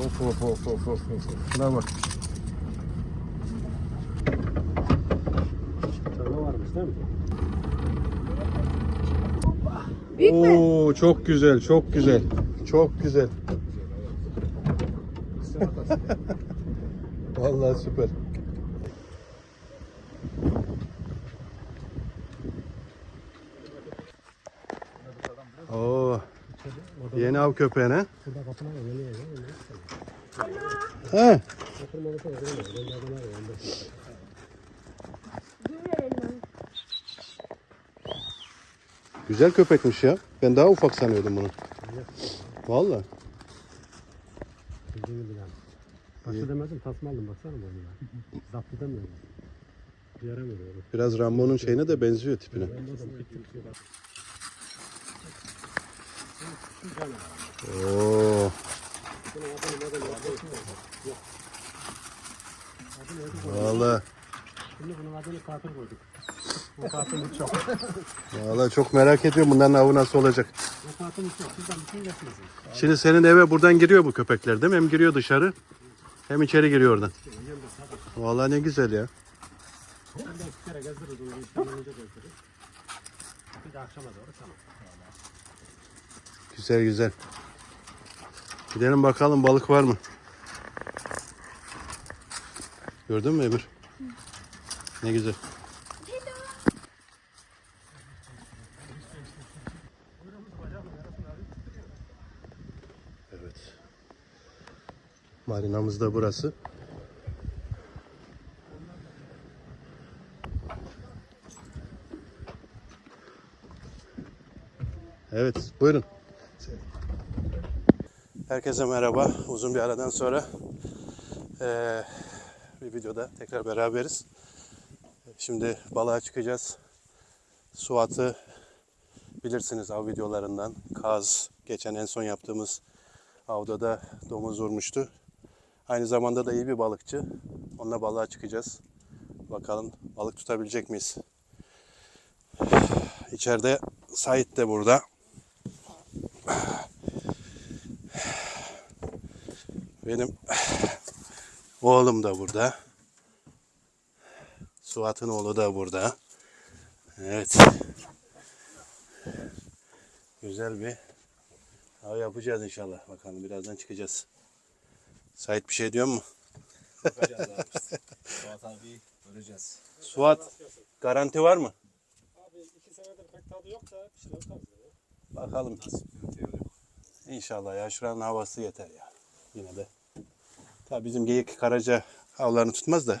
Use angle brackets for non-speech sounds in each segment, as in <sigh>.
Of of of of of of. Şuna bak. Sana varmış değil mi? Büyük mü? Oo çok güzel, çok güzel. Çok güzel. <laughs> Vallahi süper. Av köpeğine. Burada kapına da geliyor ya. He. Güzel köpekmiş ya. Ben daha ufak sanıyordum bunu. Vallahi. Bildiğin gibi yani. Başta demedim tasma aldım baksana bunu ya. Zapt edemiyorum. Yaramıyorum. Biraz Rambo'nun şeyine de benziyor tipine. Uçak. vallahi çok merak ediyorum bunların avı nasıl olacak. Şimdi senin eve buradan giriyor bu köpekler değil mi? Hem giriyor dışarı hem içeri giriyor oradan. Vallahi ne güzel ya. Bir de akşama doğru tamam. Güzel güzel. Gidelim bakalım balık var mı? Gördün mü Emir? Ne güzel. Evet. Marinamız da burası. Evet, buyurun. Herkese merhaba. Uzun bir aradan sonra eee, bir videoda tekrar beraberiz. Şimdi balığa çıkacağız. Suat'ı bilirsiniz av videolarından. Kaz, geçen en son yaptığımız avda da domuz vurmuştu. Aynı zamanda da iyi bir balıkçı. Onunla balığa çıkacağız. Bakalım balık tutabilecek miyiz? İçeride Sait de burada. Benim <sighs> oğlum da burada. Suat'ın oğlu da burada. Evet. Güzel bir av yapacağız inşallah. Bakalım birazdan çıkacağız. Sait bir şey diyor mu? Bakacağız abi. Suat abi göreceğiz. Suat garanti var mı? Abi iki senedir pek tadı yok da bir şeyler ya. Bakalım. İnşallah ya şuranın havası yeter ya. Yine de. Tabii bizim geyik karaca avlarını tutmaz da. <laughs>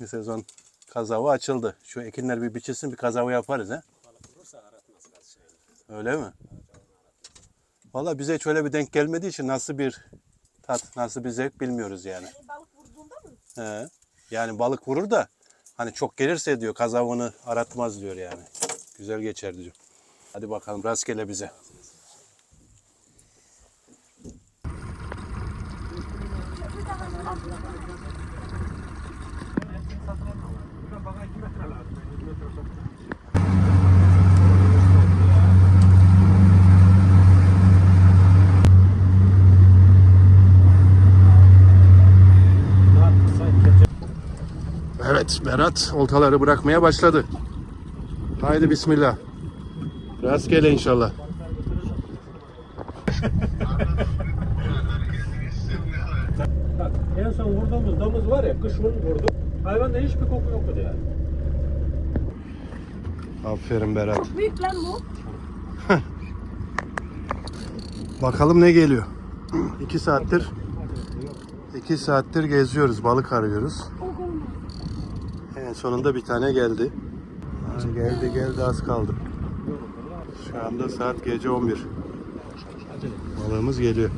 bir sezon kazavı açıldı. Şu ekinler bir biçilsin bir kazavı yaparız ha. Balık vurursa aratmaz gaz şeyini. Öyle mi? Valla bize hiç öyle bir denk gelmediği için nasıl bir tat, nasıl bir zevk bilmiyoruz yani. Yani balık vurduğunda mı? He. Yani balık vurur da hani çok gelirse diyor kazavını aratmaz diyor yani. Güzel geçer diyor. Hadi bakalım rastgele bize. Buradan bana iki metre lazım. İki metre soktum. Evet Berat oltaları bırakmaya başladı. Haydi bismillah. Rastgele inşallah. Bak en son vurduğumuz domuz var ya kışın vurduk. Hayvanda hiçbir koku yoktu yani. Aferin Berat. Çok büyük lan bu. <laughs> Bakalım ne geliyor. <clears throat> İki saattir iki saattir geziyoruz, balık arıyoruz. En sonunda bir tane geldi. Ha, geldi geldi az kaldı. Şu anda saat gece 11. Balığımız geliyor.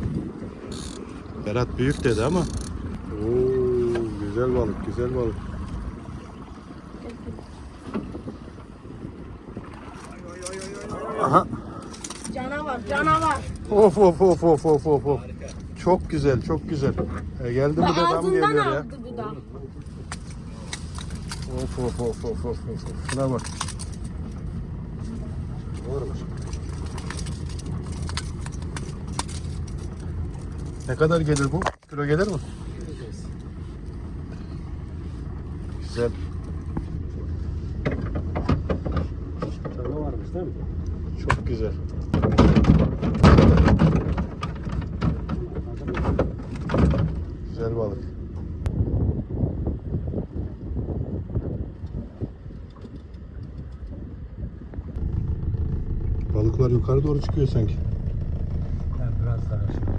Berat büyük dedi ama. Oo, güzel balık, güzel balık. Aha. Canavar, canavar. Of of of of of of. Çok güzel, çok güzel. E, geldi mi de dam geliyor ya. aldı bu da. Of of of of of of. Şuna bak. Ne kadar gelir bu? Kilo gelir mi? Güzel. Cana varmış değil mi? Çok. Güzel balık. Balıklar yukarı doğru çıkıyor sanki. Ben biraz daha şimdi.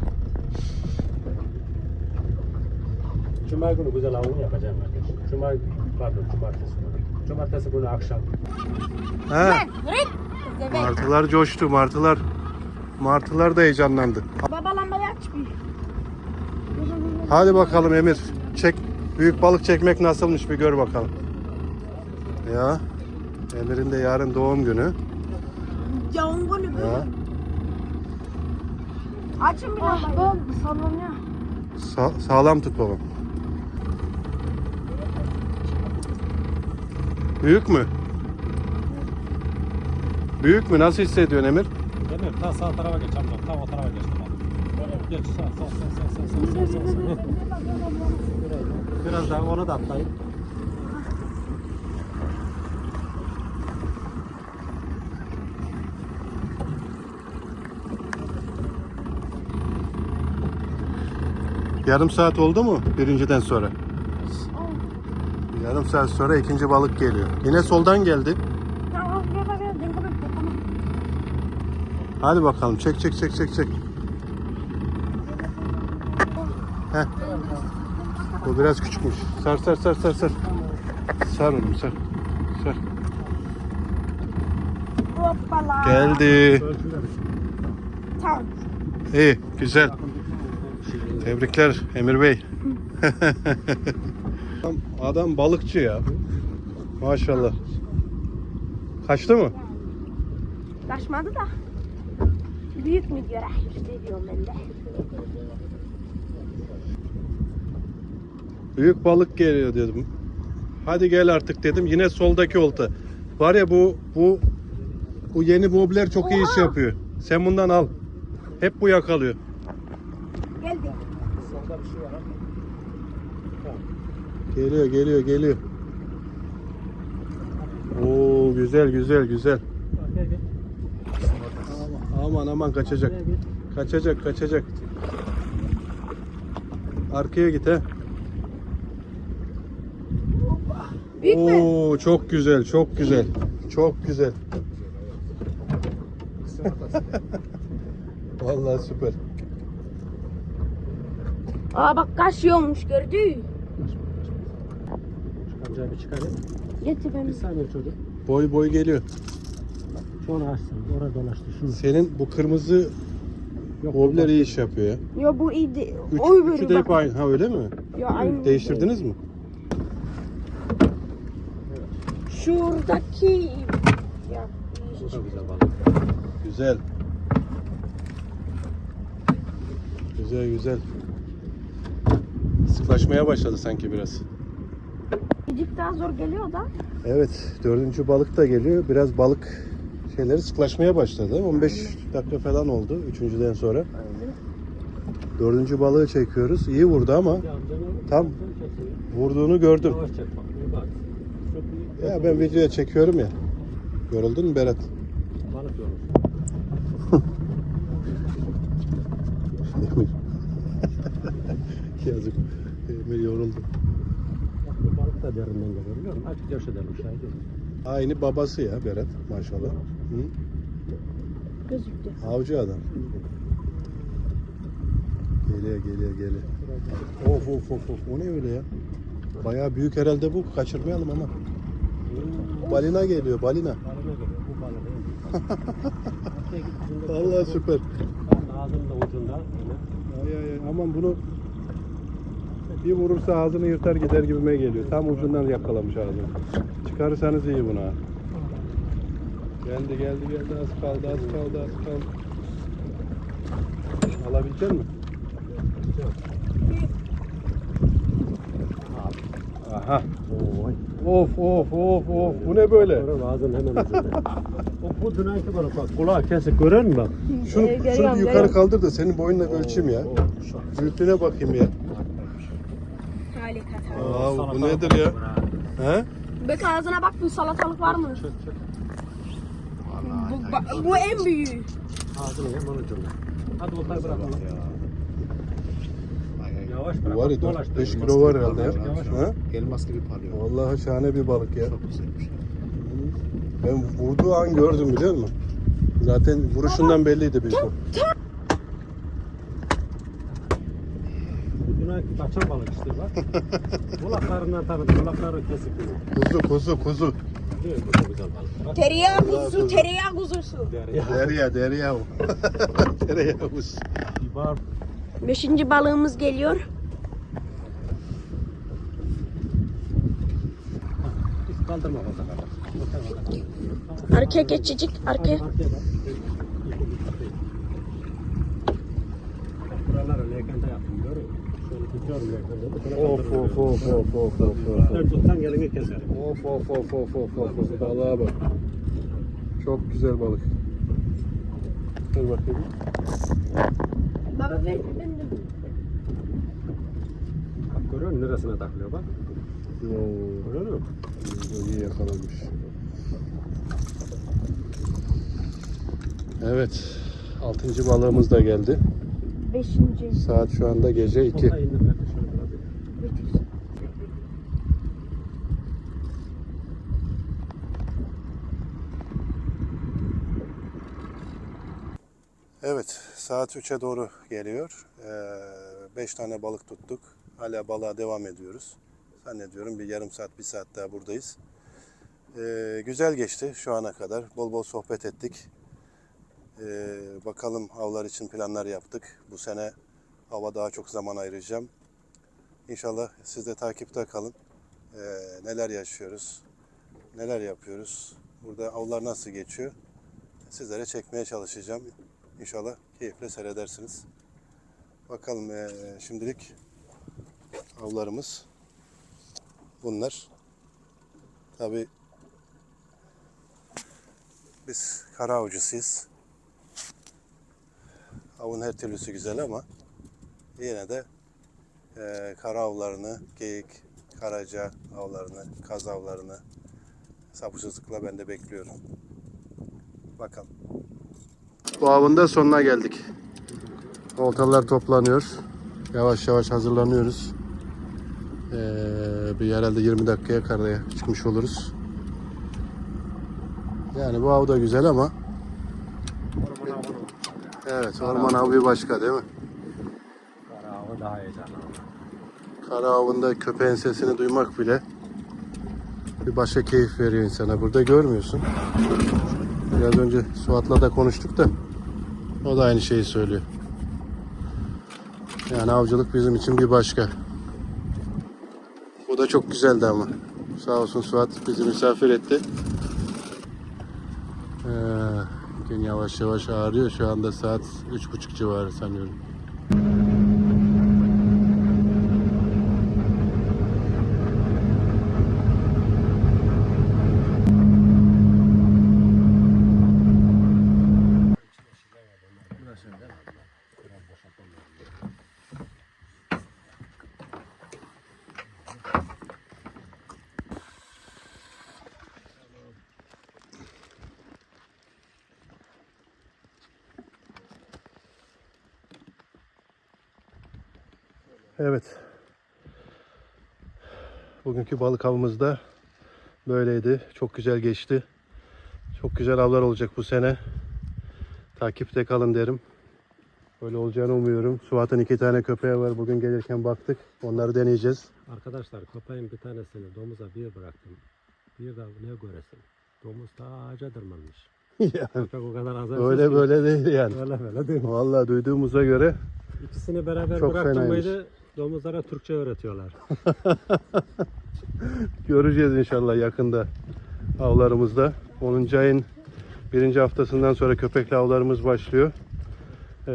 Cuma günü güzel avını yapacağım arkadaşlar. Cuma, pardon cumartesi günü. Cumartesi günü akşam. He. Evet. martılar coştu, martılar. Martılar da heyecanlandı. Baba lambayı aç bir. Hadi bakalım Emir. Çek. Büyük balık çekmek nasılmış bir gör bakalım. Ya. Emir'in de yarın doğum günü. Yağın golü bu. Ya. Açın bir lambayı. Ah baba sallanıyor. Sa- sağlam tut babam. Büyük mü? Büyük mü? Nasıl hissediyorsun Emir? Demir ta sağ tarafa geç amca. Tam o tarafa geç tamam. Geç sağ sağ sağ sağ sağ sağ sağ sağ sağ. Biraz daha onu da atlayın. Yarım saat oldu mu birinciden sonra? Yarım saat sonra ikinci balık geliyor. Yine soldan geldi. Hadi bakalım çek çek çek çek çek. Heh. Bu biraz küçükmüş. Sar sar sar sar sar. Sar oğlum sar. Sar. Hoppala. Geldi. Tamam. İyi güzel. Tebrikler Emir Bey. adam, adam balıkçı ya. Maşallah. Kaçtı mı? Kaçmadı da. Büyük mü diyor? Ah, işte diyorum ben de. Büyük balık geliyor dedim. Hadi gel artık dedim. Yine soldaki olta. Var ya bu bu bu yeni bobler çok iyi iş Oha! yapıyor. Sen bundan al. Hep bu yakalıyor. Geldi. Solda bir şey var ama. Geliyor, geliyor, geliyor. Oo güzel, güzel, güzel. Aman aman kaçacak. Kaçacak, kaçacak. Arkaya git he. Büyük mü? Oo çok güzel, çok güzel. Çok güzel. <laughs> Vallahi süper. Aa bak kaçıyormuş gördü. Bir çıkarayım. Getir Bir beni. saniye çocuk. Boy boy geliyor. Şunu açsın. Oraya dolaştı. Şunu. Senin bu kırmızı Yok, bobler iyi iş yapıyor ya. Yo bu iyiydi. Üç, Oy üçü de hep bak. aynı. Ha öyle mi? Yo aynı. Değiştirdiniz mi? Şuradaki. Ya. Balık. Güzel. Güzel güzel. Sıklaşmaya başladı sanki biraz. Daha zor geliyor da. Evet, dördüncü balık da geliyor. Biraz balık şeyleri sıklaşmaya başladı. 15 dakika falan oldu üçüncüden sonra. Dördüncü balığı çekiyoruz. İyi vurdu ama Tam. vurduğunu gördüm. Ya ben videoya çekiyorum ya. Yoruldun mu Berat? Balık. <laughs> Emir. <laughs> Yazık. Emir yoruldu. Da derinden geliyor biliyor musun? Açık yaş ederim şahit olun. Aynı babası ya Berat maşallah. Hı? Gözüktü. Avcı adam. Geliyor geliyor geliyor. Of of of of. O ne öyle ya? Bayağı büyük herhalde bu. Kaçırmayalım ama. Balina geliyor balina. Bu. <laughs> Vallahi süper. Ağzının da ucunda. Ay ay ay. Aman bunu bir vurursa ağzını yırtar gider gibime geliyor. Tam ucundan yakalamış ağzını. Çıkarırsanız iyi buna. Geldi geldi geldi az kaldı az kaldı az kaldı. Alabilecek misin? Aha. Oy. Of of of of. Bu ne böyle? Ağzının hemen. <laughs> Of Bu dünenki balık bak kulağı kesik görüyor musun bak? Şunu, Ee, şunu bir yukarı kaldır da senin boyunla ölçeyim ya. Büyüklüğüne bakayım ya. Harika tabii. Aa, bu Salatalık nedir ya? He? Bek ağzına bak bir salatalık var mı? Çök çök. Bu, ba- bu en büyüğü. Ağzını yem onu cümle. Hadi oltayı bırakalım. Yavaş bırak. Bu var ya dolaş, 5 dolaş. kilo var herhalde ya. Ha? Elmas gibi parlıyor. Vallahi şahane bir balık ya. Çok güzelmiş. Ben vurduğu an gördüm biliyor musun? Zaten vuruşundan belliydi büyük ihtimal. Dünenki kaçan balık işte bak. Kulaklarından tanıdım. Kulakları kesik. Kuzu kuzu kuzu. Değil mi? Bu da güzel balık. Bak. Tereyağı kuzusu, tereyağı kuzusu. Derya. Derya derya o. derya kuzu. Beşinci balığımız geliyor. Kaldırma kadar. Arkaya geçecek, arkaya. Arkaya bak. Bak buraları lekente yaptım görüyor musun? Şöyle tutuyorum lekente. Böyle Of of of of of of of. Sen tutsan elini keserim. Of of of of of of of. Balığa bak. Çok güzel balık. Dur bakayım. Baba ver, ben de. Bak görüyor musun neresine takılıyor bak. Oo, Görüyor musun? iyi yakalamış. Evet. Altıncı balığımız da geldi. Beşinci. Saat şu anda gece 2. Oltayı indir, bekle şöyle biraz. Bitir. Evet, saat 3'e doğru geliyor. 5 tane balık tuttuk. Hala balığa devam ediyoruz. Zannediyorum bir yarım saat, bir saat daha buradayız. Ee, güzel geçti şu ana kadar. Bol bol sohbet ettik. Ee, bakalım avlar için planlar yaptık. Bu sene hava daha çok zaman ayıracağım. İnşallah siz de takipte kalın. Ee, neler yaşıyoruz, neler yapıyoruz, burada avlar nasıl geçiyor sizlere çekmeye çalışacağım. İnşallah keyifle seyredersiniz. Bakalım eee, şimdilik avlarımız bunlar. Tabi biz kara avcısıyız. Avın her türlüsü güzel ama yine de eee, kara avlarını, geyik, karaca avlarını, kaz avlarını sabırsızlıkla ben de bekliyorum. Bakalım. Bu avın da sonuna geldik. Oltalar toplanıyor. Yavaş yavaş hazırlanıyoruz. Ee, bir herhalde 20 dakikaya karaya çıkmış oluruz. Yani bu av da güzel ama. Evet orman avı bir başka değil mi? Kara avı daha heyecanlı. Kara avında köpeğin sesini duymak bile bir başka keyif veriyor insana. Burada görmüyorsun. Biraz önce Suat'la da konuştuk da o da aynı şeyi söylüyor. Yani avcılık bizim için bir başka. Bu da çok güzeldi ama. Sağ olsun Suat bizi misafir etti. Ee, gün yavaş yavaş ağrıyor. Şu anda saat üç buçuk civarı sanıyorum. Evet. Bugünkü balık avımız da böyleydi. Çok güzel geçti. Çok güzel avlar olacak bu sene. Takipte kalın derim. Böyle olacağını umuyorum. Suat'ın iki tane köpeği var. Bugün gelirken baktık. Onları deneyeceğiz. Arkadaşlar köpeğin bir tanesini domuza bir bıraktım. Bir de ne göresin. Domuz ta ağaca tırmanmış. <laughs> yani Köpek o kadar azar. öyle böyle değil yani. Öyle böyle değil? Vallahi duyduğumuza göre İkisini beraber Çok bıraktım fenaymış. mıydı domuzlara Türkçe öğretiyorlar. <laughs> göreceğiz inşallah yakında avlarımızda. 10. ayın birinci haftasından sonra köpekli avlarımız başlıyor. Ee,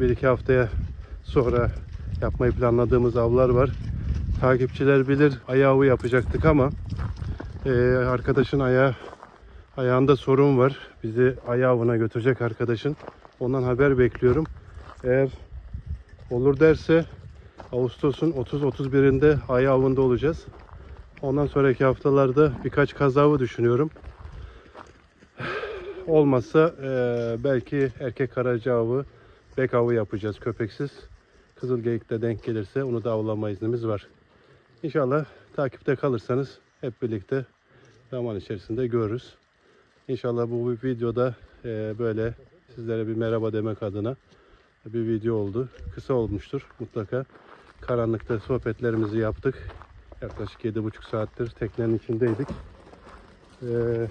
bir iki haftaya sonra yapmayı planladığımız avlar var. Takipçiler bilir ayağı yapacaktık ama e, arkadaşın ayağı Ayağında sorun var. Bizi ayı avına götürecek arkadaşın. Ondan haber bekliyorum. Eğer olur derse Ağustos'un 30-31'inde ayı avında olacağız. Ondan sonraki haftalarda birkaç kazavı düşünüyorum. Olmazsa eee, belki erkek karaca avı, bek avı yapacağız köpeksiz. Kızılgeyik'te denk gelirse onu da avlama iznimiz var. İnşallah takipte kalırsanız hep birlikte zaman içerisinde görürüz. İnşallah bu videoda eee, böyle sizlere bir merhaba demek adına bir video oldu. Kısa olmuştur mutlaka. Karanlıkta sohbetlerimizi yaptık. Yaklaşık 7,5 saattir teknenin içindeydik. Eee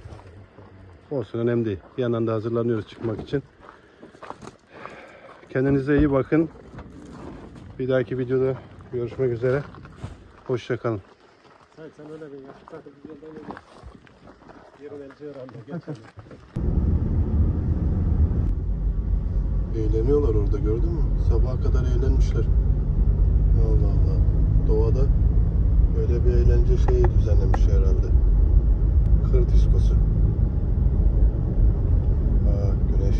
olsun önemli değil. Bir yandan da hazırlanıyoruz çıkmak için. Kendinize iyi bakın. Bir dahaki videoda görüşmek üzere. Hoşçakalın. Sen, sen öyle bir yakışık takıl bir yolda öyle bir. Yerin herhalde. Hadi. Eğleniyorlar orada gördün mü? Sabaha kadar eğlenmişler. Allah Allah. Doğada böyle bir eğlence şeyi düzenlemiş herhalde. Kır diskosu. Aa, güneş.